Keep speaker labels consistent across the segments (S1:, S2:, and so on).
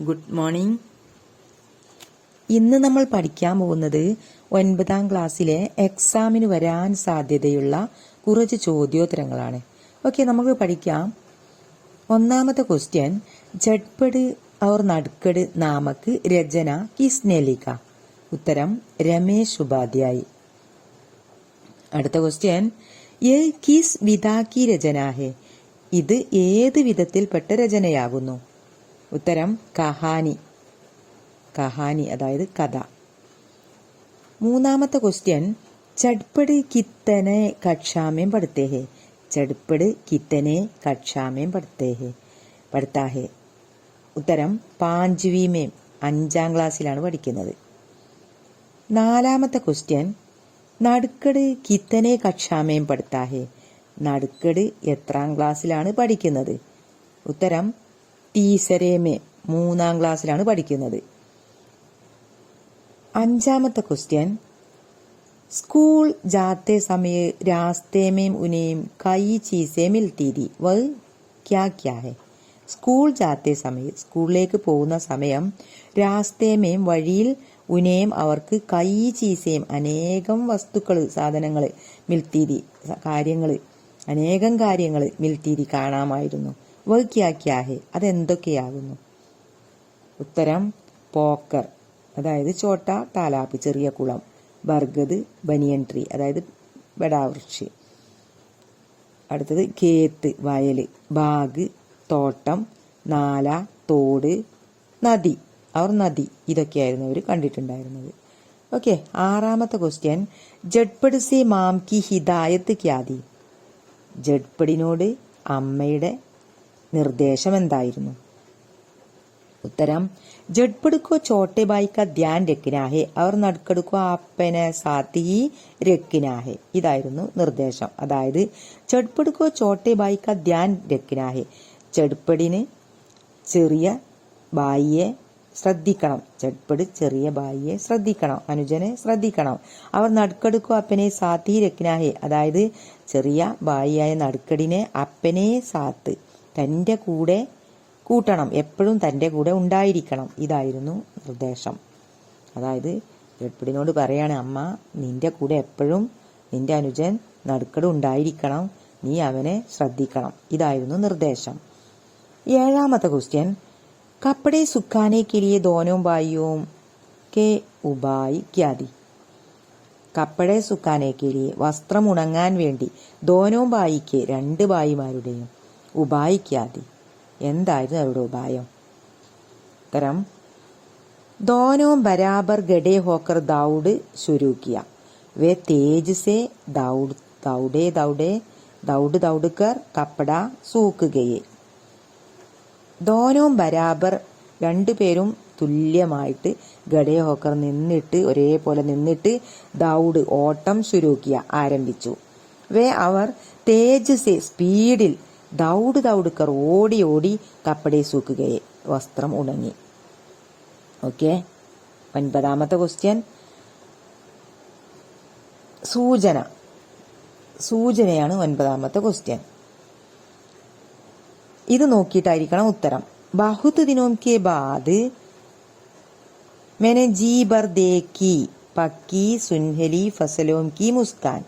S1: Good morning ഇന്ന് നമ്മൾ പഠിക്കാൻ പോകുന്നത് ഒൻപതാം ക്ലാസ്സിലെ എക്സാമിന് വരാൻ സാധ്യതയുള്ള കുറച്ച് ചോദ്യോത്തരങ്ങളാണ്. ഓക്കെ നമുക്ക് പഠിക്കാം. ഒന്നാമത്തെ ക്വസ്റ്റ്യൻ ജഡ്പട് അവർ നടുക്കട് നാമക്ക് രചന കിസ്നേലിക്ക ഉത്തരം രമേശ് ഉപാധ്യായി. അടുത്ത ക്വസ്റ്റ്യൻ എ കിസ് വിതാക്കി രചനാഹേ? ഇത് ഏത് വിധത്തിൽപ്പെട്ട രചനയാകുന്നു? ഉത്തരം കഹാനി. കഹാനി അതായത് കഥ. മൂന്നാമത്തെ ക്വസ്റ്റ്യൻ ചട്പട് കിത്തനെ കക്ഷാമേം പഠിത്തേ ചടുപ്പട് കിത്തനെ കക്ഷാമേം പഠിത്തേ ഹെ ഉത്തരം പാഞ്ച്വീമേം അഞ്ചാം ക്ലാസ്സിലാണ് പഠിക്കുന്നത്. നാലാമത്തെ ക്വസ്റ്റ്യൻ നടുക്കട് കിത്തനെ കക്ഷാമേം പഠിത്താ ഹെ നടുക്കട് എത്രാം ക്ലാസ്സിലാണ് പഠിക്കുന്നത്? ഉത്തരം ടീസരേമേ മൂന്നാം ക്ലാസ്സിലാണ് പഠിക്കുന്നത്. അഞ്ചാമത്തെ ക്വസ്റ്റ്യൻ. സ്കൂൾ ജാത്തെ സമയ രാസ്തേമേം ഉനേം കൈ ചീസേ മിൽത്തീതി വ ക്യാ ക്യാ ഹെ. സ്കൂൾ ജാത്തെ സമയം സ്കൂളിലേക്ക് പോകുന്ന സമയം രാസ്തേമേം വഴിയിൽ ഉനേം അവർക്ക് കൈ ചീസേം അനേകം വസ്തുക്കൾ സാധനങ്ങൾ മിൽത്തീതി കാര്യങ്ങൾ അനേകം കാര്യങ്ങൾ മിൽത്തീതി കാണാമായിരുന്നു. വ ക്യാ ക്യാ ഹെ അതെന്തൊക്കെയാകുന്നു? ഉത്തരം പോക്കർ. അതായത് ചോട്ട താലാപ്പ് ചെറിയ കുളം. ബർഗത് ബനിയൻ ട്രീ. അതായത് ബടാവൃക്ഷി. അടുത്തത് കേത്ത് വയൽ ബാഗ് തോട്ടം നാല തോട് നദി. അവർ നദി. ഇതൊക്കെയായിരുന്നു അവർ കണ്ടിട്ടുണ്ടായിരുന്നത്. ഓക്കെ ആറാമത്തെ ക്വസ്റ്റ്യൻ. ജഡ്പട് സി മാം കി ഹിദായത്ത് ക്യാതി ജഡ്പഡിനോട് അമ്മയുടെ നിർദ്ദേശം എന്തായിരുന്നു ഉത്തരം ജഡ്പെടുക്കോ ചോട്ടെ ബായിക്ക ധ്യാൻ രക്കിനാഹെ അവർ നടുക്കെടുക്കോ ആപ്പനെ സാത്തി രക്കിനാഹെ ഇതായിരുന്നു നിർദ്ദേശം. അതായത് ചെടുപ്പെടുക്കോ ചോട്ടെ ബായിക്ക ധ്യാൻ രക്കിനാഹെ ചെടുപ്പടിന് ചെറിയ ബായിയെ ശ്രദ്ധിക്കണം ചെടുപ്പട് ചെറിയ ബായിയെ ശ്രദ്ധിക്കണം അനുജനെ ശ്രദ്ധിക്കണം അവർ നടുക്കെടുക്കോ അപ്പനെ സാത്തി രക്കിനാഹെ അതായത് ചെറിയ ബായിയായ നടുക്കടിനെ അപ്പനെ സാത്ത് തന്റെ കൂടെ കൂട്ടണം. എപ്പോഴും തന്റെ കൂടെ ഉണ്ടായിരിക്കണം. ഇതായിരുന്നു നിർദ്ദേശം. അതായത് ജഡ്പിടിനോട് പറയാണ് അമ്മ നിന്റെ കൂടെ എപ്പോഴും നിന്റെ അനുജൻ നടുക്കട് ഉണ്ടായിരിക്കണം. നീ അവനെ ശ്രദ്ധിക്കണം. ഇതായിരുന്നു നിർദ്ദേശം. ഏഴാമത്തെ ക്വസ്റ്റ്യൻ കപ്പടെ സുഖാനെ കിളിയെ ദോനവും ബായിയും കെ ഉപായി ക്യാതി. കപ്പടെ സുഖാനെ കിളിയെ വസ്ത്രം ഉണങ്ങാൻ വേണ്ടി ദോനവും ബായിക്ക് രണ്ട് ബായിമാരുടെയും ഉപായിക്കാതി. എന്തായിരുന്നു അവരുടെ ഉപായം? ഉത്തരം ദോനോ ബരാബർ ഗഡേ ഹോക്കർ ദൗഡ് ശുരൂക്കിയ. വേ തേജസേ ദൗഡ് ദൗഡേ ദൗഡേ ദൗഡ് ദൗഡുക്കർ കപ്പട സൂക്കുകയെ. ദോനോ ബരാബർ രണ്ടുപേരും തുല്യമായിട്ട് ഗഡേ ഹോക്കർ നിന്നിട്ട് ഒരേപോലെ നിന്നിട്ട് ദൗഡ് ഓട്ടം ശുരൂക്കിയ ആരംഭിച്ചു. വേ അവർ തേജസ് സ്പീഡിൽ ദൗഡ് ദൗഡുക്കർ ഓടി ഓടി കപ്പടെ സൂക്കുകയെ. വസ്ത്രം ഉണങ്ങി. ഓക്കെ? ഒൻപതാമത്തെ ക്വസ്റ്റ്യൻ. സൂചന. സൂചനയാണ് ഒൻപതാമത്തെ ക്വസ്റ്റ്യൻ. ഇത് നോക്കിയിട്ടായിരിക്കണം ഉത്തരം. ബഹുത് ദിനോം കെ ബാദ് മെനെ ജീബർ ബർ ദേക്കി പക്കി സുൻഹലി ഫസലോം കി മുസ്കാൻ.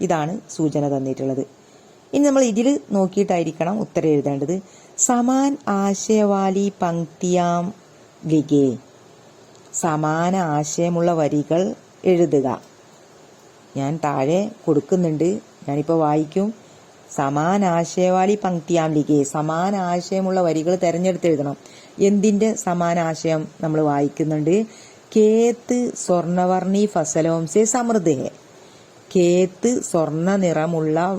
S1: ഇതാണ് സൂചന തന്നിട്ടുള്ളത്. ഇനി നമ്മൾ ഇതിൽ നോക്കിയിട്ടായിരിക്കണം ഉത്തരം എഴുതേണ്ടത്. സമാൻ ആശയവാലി പങ്ക്തിയാം ലിഗേ സമാന ആശയമുള്ള വരികൾ എഴുതുക. ഞാൻ താഴെ കൊടുക്കുന്നുണ്ട്. ഞാനിപ്പോൾ വായിക്കും. സമാന ആശയവാലി പങ്ക്തിയാം ലിഗേ സമാന ആശയമുള്ള വരികൾ തിരഞ്ഞെടുത്ത് എഴുതണം. എന്തിന്റെ സമാന ആശയം നമ്മൾ വായിക്കുന്നുണ്ട്? കേത്ത് സ്വർണവർണി ഫസലോംസെ സമൃദ്ധേ. കേത്ത് സ്വർണ നിറമുള്ള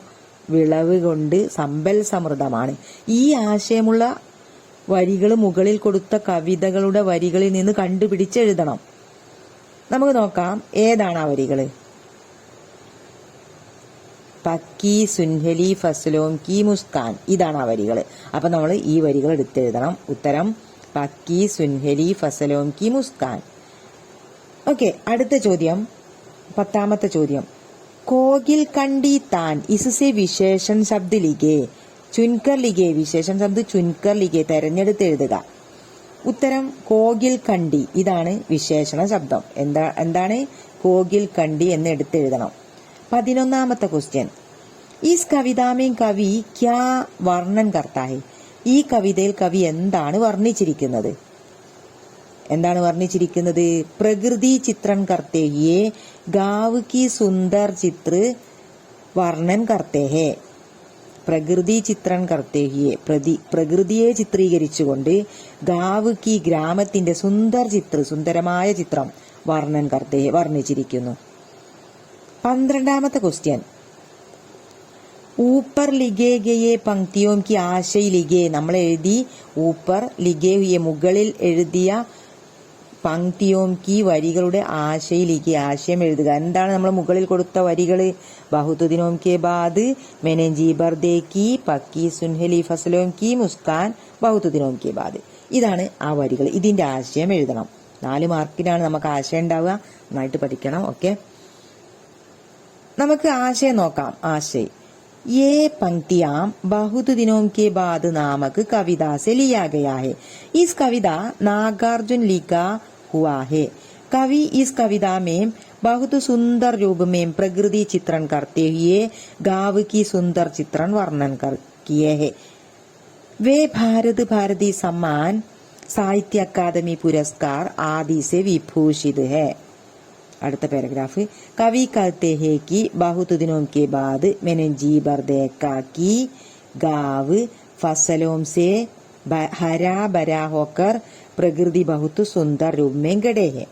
S1: വിളവ് കൊണ്ട് സമ്പൽ സമൃദ്ധമാണ്. ഈ ആശയമുള്ള വരികൾ മുകളിൽ കൊടുത്ത കവിതകളുടെ വരികളിൽ നിന്ന് കണ്ടുപിടിച്ചെഴുതണം. നമുക്ക് നോക്കാം ഏതാണ് ആ വരികൾ പക്കി സുൻഹലി ഫസലോം കി മുസ്കാൻ. ഇതാണ് ആ വരികൾ അപ്പൊ നമ്മൾ ഈ വരികൾ എടുത്തെഴുതണം. ഉത്തരം പക്കി സുൻഹലി ഫസലോം കി മുസ്കാൻ. ഓക്കെ അടുത്ത ചോദ്യം പത്താമത്തെ ചോദ്യം. കോകിൽ കണ്ടി താൻ ഇസുസെ വിശേഷൻ ശബ്ദ ലിഗേ ചുൻകർ ലിഗേ വിശേഷൻ ശബ്ദ ചുൻകർ ലിഗേ തെരഞ്ഞെടുത്ത് എഴുതുക. ഉത്തരം കോകിൽ കണ്ടി ഇതാണ് വിശേഷണ ശബ്ദം. എന്താ എന്താണ് കോകിൽ കണ്ടി എന്ന് എടുത്തെഴുതണം പതിനൊന്നാമത്തെ ക്വസ്റ്റ്യൻ ഈസ് കവിതാമയും കവി ക്യാ വർണൻ കർത്താഹെ? ഈ കവിതയിൽ കവി എന്താണ് വർണിച്ചിരിക്കുന്നത്? എന്താണ് വർണിച്ചിരിക്കുന്നത്? പ്രകൃതി ചിത്രൻ കർത്തേയെ ഗാവ് കി സുന്ദർ ചിത്ര വർണൻ കർത്തേഹേ പ്രകൃതി ചിത്രൻ കർത്തേഹിയെ. പ്രതി പ്രകൃതിയെ ചിത്രീകരിച്ചുകൊണ്ട് ഗാവ് കി ഗ്രാമത്തിന്റെ സുന്ദർ ചിത്ര സുന്ദരമായ ചിത്രം വർണൻ കർത്തേഹെ വർണിച്ചിരിക്കുന്നു. പന്ത്രണ്ടാമത്തെ ക്വസ്റ്റ്യൻ. ഊപ്പർ ലിഗേ ഗയെ പങ്ക്തിയോം കി ആശയിലിഗേ. നമ്മൾ എഴുതി ഊപ്പർ ലിഗേ മുകളിൽ എഴുതിയ പങ്ക്തിയോം കി വരികളുടെ ആശയിലേക്ക് ആശയം എഴുതുക എന്താണ് നമ്മൾ മുകളിൽ കൊടുത്ത വരികൾ ബഹുത്തുദിനോം കെ ബാദ് മെനഞ്ചി ബർദേ കി പക്കി സുൻഹലി ഫസലോം കി മുസ്കാൻ ബഹുത്തുദിനോം കെ ബാദ് ഇതാണ് ആ വരികൾ ഇതിന്റെ ആശയം എഴുതണം നാല് മാർക്കിനാണ് നമുക്ക് ആശയം ഉണ്ടാവുക നന്നായിട്ട് പഠിക്കണം ഓക്കെ നമുക്ക് ആശയം നോക്കാം ആശയ് ये पंक्तियां बहुत दिनों के बाद नामक कविता से लिया गया है इस कविता नागार्जुन लिखा हुआ है कवि इस कविता में बहुत सुंदर रूप में प्रकृति चित्रण करते हुए गांव की सुंदर चित्रण वर्णन कर किए हैं वे भारत भारती सम्मान साहित्य अकादमी पुरस्कार आदि से विभूषित है അടുത്ത പാരഗ്രാഫ് കവി कहते हैं कि बहुत दिनों के बाद मैंने जी भर देखा कि गांव फसलों से ब- हरा भरा होकर प्रकृति बहुत सुंदर रूप में गड़े है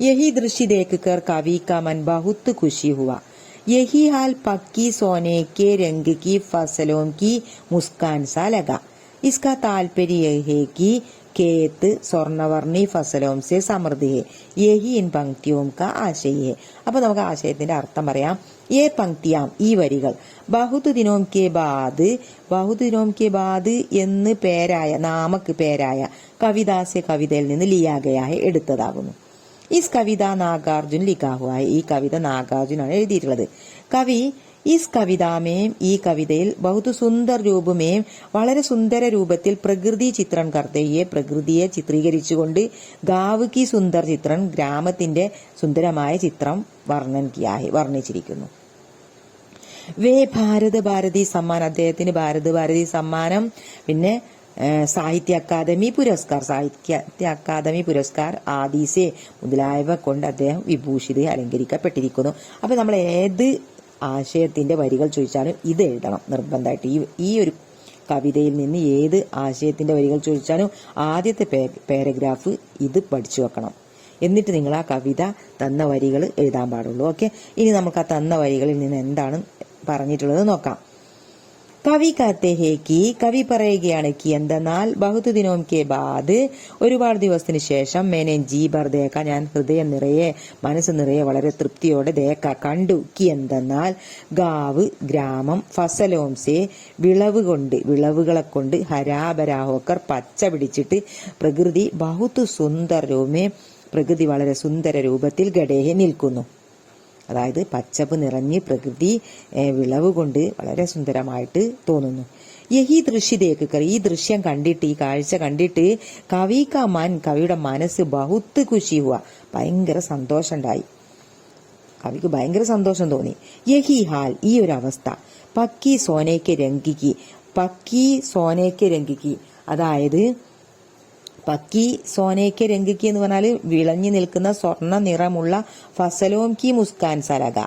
S1: यही दृश्य देखकर कवि का मन बहुत खुशी हुआ यही हाल पक्की सोने के रंग की फ़सलों की मुस्कान सा लगा इसका तात्पर्य है कि खेत സ്വർണവർണി ഫസലോംസെ സമൃദ്ധിയെ. യഹി ഇൻ പങ്ക്തിയോം ക ആശയെ. അപ്പൊ നമുക്ക് ആശയത്തിന്റെ അർത്ഥം പറയാം ഏ പങ്ക്തിയാം ഈ വരികൾ. ബഹുദ് ദിനോം കെ ബാദ്. ബഹുദ് ദിനോം കെ ബാദ് എന്ന് പേരായ നാമക്ക് പേരായ കവിതാസെ കവിതയിൽ നിന്ന് ലിയാഗയായി എടുത്തതാകുന്നു. ഇസ് കവിത നാഗാർജുൻ ലിഖാഹുവായ. ഈ കവിത നാഗാർജുനാണ് എഴുതിയിട്ടുള്ളത്. കവി ഇസ് കവിതാമേം ഈ കവിതയിൽ ബഹുത് സുന്ദർ രൂപമേം വളരെ സുന്ദര രൂപത്തിൽ പ്രകൃതി ചിത്രം കർത്തയെ പ്രകൃതിയെ ചിത്രീകരിച്ചുകൊണ്ട് ഗാവ് കി സുന്ദർ ചിത്രം ഗ്രാമത്തിന്റെ സുന്ദരമായ ചിത്രം വർണൻ വർണിച്ചിരിക്കുന്നു. വേ ഭാരത ഭാരതി സമ്മാൻ അദ്ദേഹത്തിന് ഭാരത ഭാരതി സമ്മാനം. പിന്നെ സാഹിത്യ അക്കാദമി പുരസ്കാർ സാഹിത്യ അക്കാദമി പുരസ്കാർ ആദീസെ മുതലായവ കൊണ്ട് അദ്ദേഹം വിഭൂഷിത അലങ്കരിക്കപ്പെട്ടിരിക്കുന്നു. അപ്പൊ നമ്മൾ ഏത് ആശയത്തിന്റെ വരികൾ ചോദിച്ചാലും ഇത് എഴുതണം നിർബന്ധമായിട്ട്. ഈ ഈ ഒരു കവിതയിൽ നിന്ന് ഏത് ആശയത്തിന്റെ വരികൾ ചോദിച്ചാലും ആദ്യത്തെ പാരഗ്രാഫ് ഇത് പഠിച്ചു വെക്കണം. എന്നിട്ട് നിങ്ങൾ ആ കവിത തന്ന വരികൾ എഴുതാൻ പാടുള്ളൂ. ഓക്കെ ഇനി നമുക്ക് ആ തന്ന വരികളിൽ നിന്ന് എന്താണ് പറഞ്ഞിട്ടുള്ളത് നോക്കാം. കവി കത്തെ കവി പറയുകയാണ് കി എന്തെന്നാൽ ബഹുത് ദിനോം കെ ബാദ്. ഒരുപാട് ദിവസത്തിന് ശേഷം മേനെ ജി ബർ ദേക്ക ഞാൻ ഹൃദയം നിറയെ മനസ്സ് നിറയെ വളരെ തൃപ്തിയോടെ ദേക്ക കണ്ടു. കി എന്തെന്നാൽ ഗാവ് ഗ്രാമം ഫസലോംസെ വിളവ് കൊണ്ട് വിളവുകളെ കൊണ്ട് ഹരാബരാഹോക്കർ പച്ച പിടിച്ചിട്ട് പ്രകൃതി ബഹുത്ത് സുന്ദരവുമേ പ്രകൃതി വളരെ സുന്ദര രൂപത്തിൽ ഗഡേഹെ നിൽക്കുന്നു. അതായത് പച്ചപ്പ് നിറഞ്ഞ് പ്രകൃതി വിളവ് കൊണ്ട് വളരെ സുന്ദരമായിട്ട് തോന്നുന്നു. യഹി ദൃശ്യതേക്ക് ഈ ദൃശ്യം കണ്ടിട്ട് ഈ കാഴ്ച കണ്ടിട്ട് കവി കവിയുടെ മനസ്സ് ബഹുത്ത് കുശി ഹുവ. ഭയങ്കര സന്തോഷമുണ്ടായി. കവിക്ക് ഭയങ്കര സന്തോഷം തോന്നി. യഹി ഹാൽ ഈ ഒരു അവസ്ഥ. പക്കി സോനയ്ക്ക് രംഗിക്ക് പക്കി സോനയ്ക്ക് രംഗിക്ക്. അതായത് പക്കി സോനേക്ക് രംഗിക്ക് എന്ന് പറഞ്ഞാൽ വിളഞ്ഞു നിൽക്കുന്ന സ്വർണ നിറമുള്ള ഫസലോം കി മുസ്കാൻ സലക.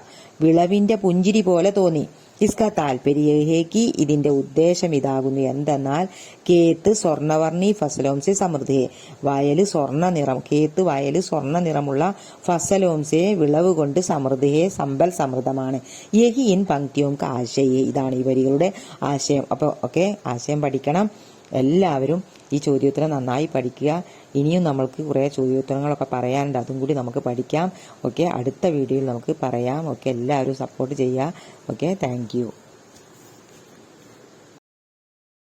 S1: വിളവിന്റെ പുഞ്ചിരി പോലെ തോന്നി. ഇസ്ക താല്പര്യേക്ക് ഇതിന്റെ ഉദ്ദേശം ഇതാകുന്നു എന്തെന്നാൽ കേത്ത് സ്വർണവർണി ഫസലോംസെ സമൃദ്ധിയെ. വയൽ സ്വർണ നിറം കേത്ത് വയൽ സ്വർണ നിറമുള്ള ഫസലോംസെ വിളവ് കൊണ്ട് സമൃദ്ധിയെ സമ്പൽ സമൃദ്ധമാണ്. യഹി ഇൻ പങ്ക്തിയോം ആശയെ ഇതാണ് ഈ വരികളുടെ ആശയം. അപ്പോൾ ഓക്കെ ആശയം പഠിക്കണം. എല്ലാവരും ഈ ചോദ്യോത്തരം നന്നായി പഠിക്കുക. ഇനിയും നമ്മൾക്ക് കുറേ ചോദ്യോത്തരങ്ങളൊക്കെ പറയാനുണ്ട്. അതും കൂടി നമുക്ക് പഠിക്കാം. ഓക്കെ? അടുത്ത വീഡിയോയിൽ നമുക്ക് പറയാം. ഓക്കെ? എല്ലാവരും സപ്പോർട്ട് ചെയ്യുക. ഓക്കെ? താങ്ക്